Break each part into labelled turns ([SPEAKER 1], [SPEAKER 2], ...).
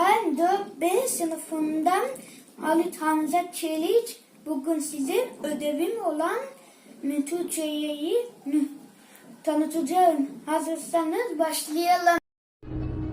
[SPEAKER 1] Ben 4B sınıfından Ali Hamza Çelik. Bugün size ödevim olan Türkçeyi tanıtacağım. Hazırsanız başlayalım.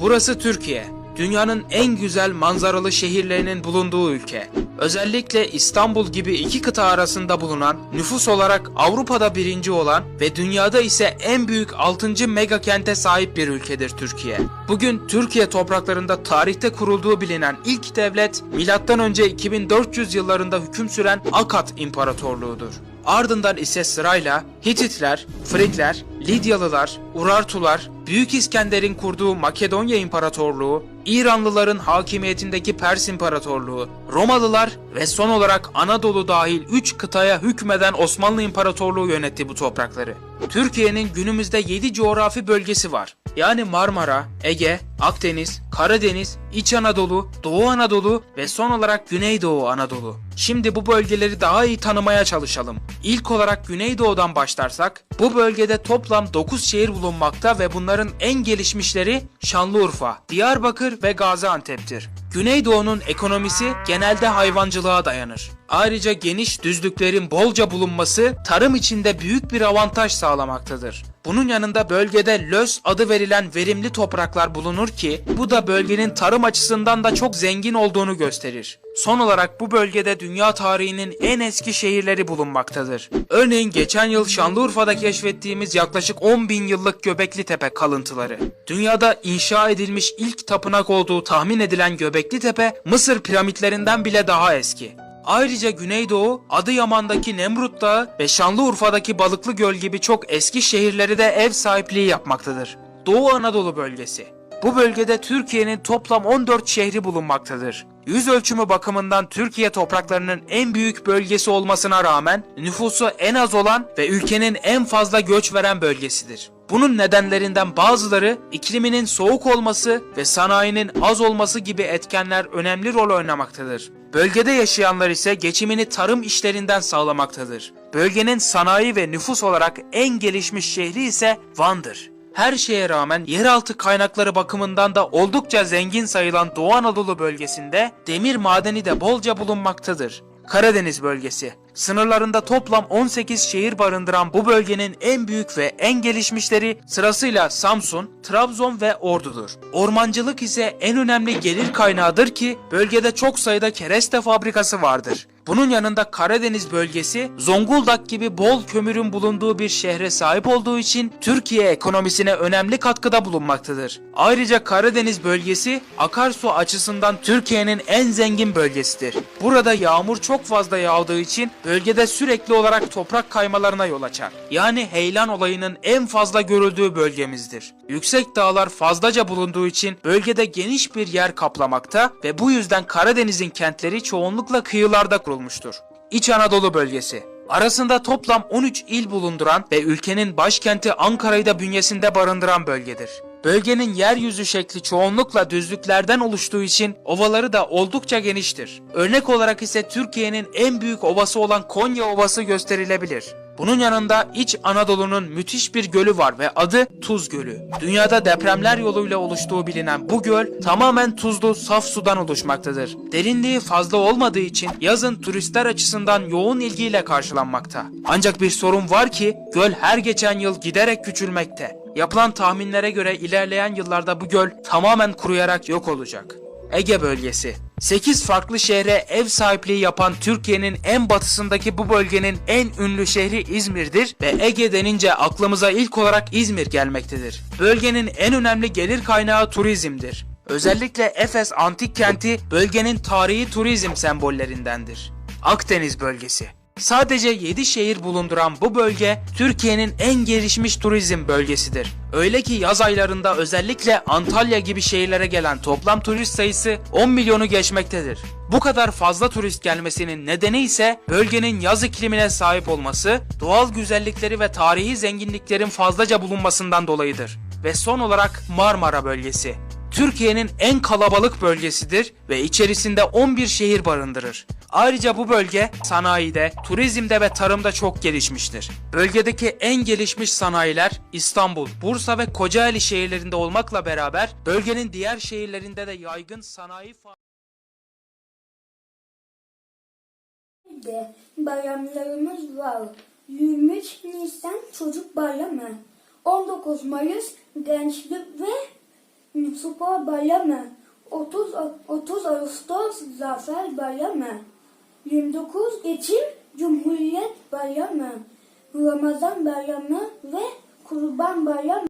[SPEAKER 2] Burası Türkiye. Dünyanın en güzel manzaralı şehirlerinin bulunduğu ülke. Özellikle İstanbul gibi iki kıta arasında bulunan, nüfus olarak Avrupa'da birinci olan ve dünyada ise en büyük 6. mega kente sahip bir ülkedir Türkiye. Bugün Türkiye topraklarında tarihte kurulduğu bilinen ilk devlet, M.Ö. 2400 yıllarında hüküm süren Akat İmparatorluğu'dur. Ardından ise sırayla Hititler, Frigler, Lidyalılar, Urartular, Büyük İskender'in kurduğu Makedonya İmparatorluğu, İranlıların hakimiyetindeki Pers İmparatorluğu, Romalılar ve son olarak Anadolu dahil 3 kıtaya hükmeden Osmanlı İmparatorluğu yönetti bu toprakları. Türkiye'nin günümüzde 7 coğrafi bölgesi var. Yani Marmara, Ege, Akdeniz, Karadeniz, İç Anadolu, Doğu Anadolu ve son olarak Güneydoğu Anadolu. Şimdi bu bölgeleri daha iyi tanımaya çalışalım. İlk olarak Güneydoğu'dan başlarsak, bu bölgede toplam 9 şehir bulunmakta ve bunların en gelişmişleri Şanlıurfa, Diyarbakır ve Gaziantep'tir. Güneydoğu'nun ekonomisi genelde hayvancılığa dayanır. Ayrıca geniş düzlüklerin bolca bulunması tarım içinde büyük bir avantaj sağlamaktadır. Bunun yanında bölgede löz adı verilen verimli topraklar bulunur ki bu da bölgenin tarım açısından da çok zengin olduğunu gösterir. Son olarak bu bölgede dünya tarihinin en eski şehirleri bulunmaktadır. Örneğin geçen yıl Şanlıurfa'da keşfettiğimiz yaklaşık 10 bin yıllık Göbekli Tepe kalıntıları. Dünyada inşa edilmiş ilk tapınak olduğu tahmin edilen Göbekli Tepe, Mısır piramitlerinden bile daha eski. Ayrıca Güneydoğu, Adıyaman'daki Nemrut Dağı ve Şanlıurfa'daki Balıklı Göl gibi çok eski şehirleri de ev sahipliği yapmaktadır. Doğu Anadolu bölgesi. Bu bölgede Türkiye'nin toplam 14 şehri bulunmaktadır. Yüz ölçümü bakımından Türkiye topraklarının en büyük bölgesi olmasına rağmen nüfusu en az olan ve ülkenin en fazla göç veren bölgesidir. Bunun nedenlerinden bazıları ikliminin soğuk olması ve sanayinin az olması gibi etkenler önemli rol oynamaktadır. Bölgede yaşayanlar ise geçimini tarım işlerinden sağlamaktadır. Bölgenin sanayi ve nüfus olarak en gelişmiş şehri ise Van'dır. Her şeye rağmen yeraltı kaynakları bakımından da oldukça zengin sayılan Doğu Anadolu bölgesinde demir madeni de bolca bulunmaktadır. Karadeniz bölgesi. Sınırlarında toplam 18 şehir barındıran bu bölgenin en büyük ve en gelişmişleri sırasıyla Samsun, Trabzon ve Ordu'dur. Ormancılık ise en önemli gelir kaynağıdır ki bölgede çok sayıda kereste fabrikası vardır. Bunun yanında Karadeniz bölgesi Zonguldak gibi bol kömürün bulunduğu bir şehre sahip olduğu için Türkiye ekonomisine önemli katkıda bulunmaktadır. Ayrıca Karadeniz bölgesi akarsu açısından Türkiye'nin en zengin bölgesidir. Burada yağmur çok fazla yağdığı için bölgede sürekli olarak toprak kaymalarına yol açar. Yani heyelan olayının en fazla görüldüğü bölgemizdir. Yüksek dağlar fazlaca bulunduğu için bölgede geniş bir yer kaplamakta ve bu yüzden Karadeniz'in kentleri çoğunlukla kıyılarda kurulmuştur. İç Anadolu bölgesi arasında toplam 13 il bulunduran ve ülkenin başkenti Ankara'yı da bünyesinde barındıran bölgedir. Bölgenin yeryüzü şekli çoğunlukla düzlüklerden oluştuğu için ovaları da oldukça geniştir. Örnek olarak ise Türkiye'nin en büyük ovası olan Konya Ovası gösterilebilir. Bunun yanında İç Anadolu'nun müthiş bir gölü var ve adı Tuz Gölü. Dünyada depremler yoluyla oluştuğu bilinen bu göl tamamen tuzlu saf sudan oluşmaktadır. Derinliği fazla olmadığı için yazın turistler açısından yoğun ilgiyle karşılanmakta. Ancak bir sorun var ki göl her geçen yıl giderek küçülmekte. Yapılan tahminlere göre ilerleyen yıllarda bu göl tamamen kuruyarak yok olacak. Ege bölgesi. 8 farklı şehre ev sahipliği yapan Türkiye'nin en batısındaki bu bölgenin en ünlü şehri İzmir'dir ve Ege denince aklımıza ilk olarak İzmir gelmektedir. Bölgenin en önemli gelir kaynağı turizmdir. Özellikle Efes antik kenti bölgenin tarihi turizm sembollerindendir. Akdeniz bölgesi. Sadece 7 şehir bulunduran bu bölge Türkiye'nin en gelişmiş turizm bölgesidir. Öyle ki yaz aylarında özellikle Antalya gibi şehirlere gelen toplam turist sayısı 10 milyonu geçmektedir. Bu kadar fazla turist gelmesinin nedeni ise bölgenin yaz iklimine sahip olması, doğal güzellikleri ve tarihi zenginliklerin fazlaca bulunmasından dolayıdır. Ve son olarak Marmara bölgesi. Türkiye'nin en kalabalık bölgesidir ve içerisinde 11 şehir barındırır. Ayrıca bu bölge sanayide, turizmde ve tarımda çok gelişmiştir. Bölgedeki en gelişmiş sanayiler İstanbul, Bursa ve Kocaeli şehirlerinde olmakla beraber bölgenin diğer şehirlerinde de yaygın sanayi
[SPEAKER 1] de bayramlarımız var. 23 Nisan Çocuk Bayramı, 19 Mayıs Gençlik ve Spor Bayramı, 30, A- 30 Ağustos Zafer Bayramı, 29 Ekim Cumhuriyet Bayramı, Ramazan Bayramı ve Kurban Bayramı.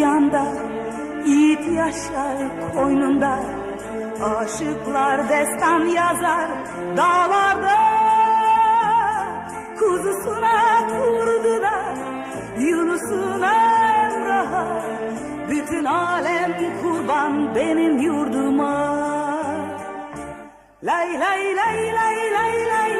[SPEAKER 3] yanda Yiğit yaşar koynunda. Aşıklar destan yazar dağlarda. Kuzusuna kurdular Yunus'una Emrah'a Bütün alem kurban benim yurduma. Lay lay lay lay lay lay